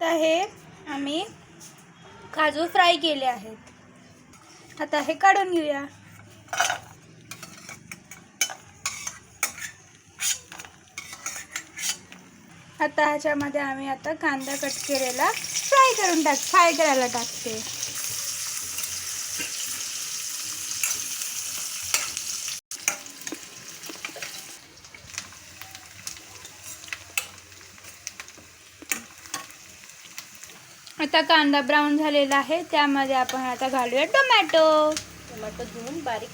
आता हे आम्ही काजू फ्राय केले आहेत. आता हे काढून घेऊया. आता ह्याच्यामध्ये आम्ही आता कांदा कट केलेला फ्राय करून टाक फ्राय करायला टाकते. आता कांदा ब्राऊन झालेला आहे त्यामध्ये आपण आता घालूया टोमॅटो. टोमॅटो धुवून बारीक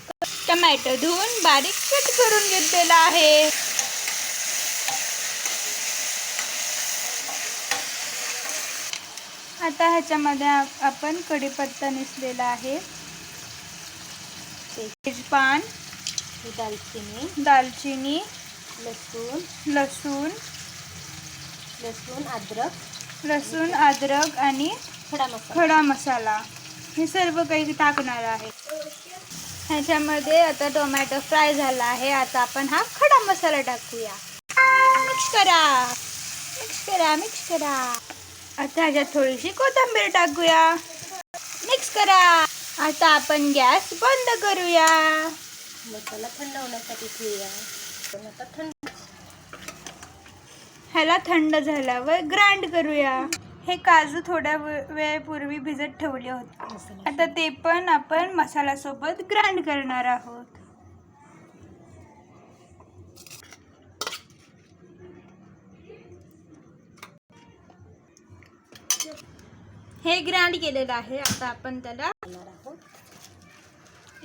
टमॅटो धुवून बारीक कट करून घेतलेला आहे. आता ह्याच्यामध्ये आप- आपण कढीपत्ता निसलेला आहे. तेजपान दालचिनी दालचिनी लसूण लसूण लसूण अद्रक लसूण अद्रक आणि खडा मसाला. खडा मसाला. हे सर्व काही टाकणार आहे. ह्याच्यामध्ये आता टोमॅटो फ्राय झाला आहे. आता आपण हा खडा मसाला टाकूया. मिक्स करा. मिक्स करा मिक्स करा. आता ह्याच्यात थोडीशी कोथिंबीर टाकूया. मिक्स करा. आता आपण गॅस बंद करूया. मसाला थंड होण्यासाठी ठेवूया. पण आता थंड ह्याला थंड झाल्यावर ग्राइंड करूया. हे काजू थोड्या वे- वेळपूर्वी भिजत ठेवले होते. आता ते पण आपण मसाल्यासोबत ग्राइंड करणार आहोत. हे ग्राइंड केलेलं आहे. आता आपण त्याला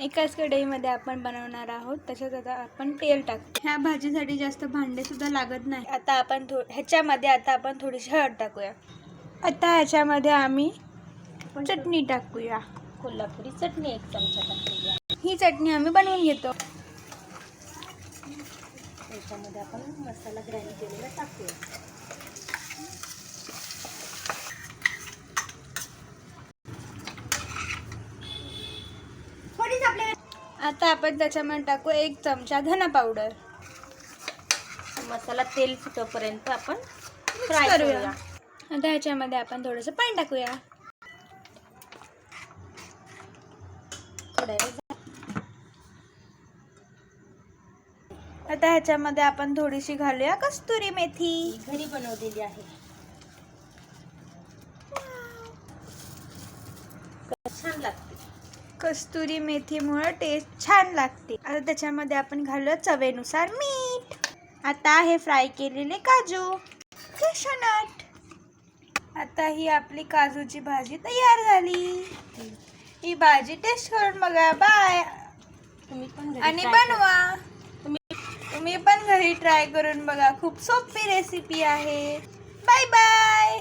एकाच कढईमध्ये आपण बनवणार आहोत. त्याच्यात आता आपण तेल टाकू. ह्या भाजीसाठी जास्त भांडे सुद्धा लागत नाही. आता आपण थो ह्याच्यामध्ये आता आपण थोडीशी हळद टाकूया. आता ह्याच्यामध्ये आम्ही चटणी टाकूया. कोल्हापुरी चटणी एक चमचा आहे ही चटणी आम्ही बनवून घेतो. त्याच्यामध्ये आपण मसाला ग्राइंड केलेला टाकूया. आता आपण त्याच्यामध्ये टाकू एक चमचा धना पावडर मसाला तेल सुटोपर्यंत आपण फ्राय करूया. आता ह्याच्यामध्ये आपण थोडंसं पाणी टाकूया. आता ह्याच्यामध्ये आपण थोडीशी घालूया कस्तुरी मेथी. घरी बनवलेली आहे. छान लागते. कस्तुरी मेथीमुळे टेस्ट छान लागते. आता त्याच्यामध्ये आपण घालूया चवेनुसार मीठ. आता हे फ्राय केलेले काजू. कॅशनट आता ही आपली काजूची भाजी तयार झाली. ही भाजी टेस्ट करून बघा. बाय तुम्ही पण घरी आणि. बनवा. तुम्ही तुम्ही पण घरी ट्राय करून बघा. खूप सोपी रेसिपी आहे. Bye bye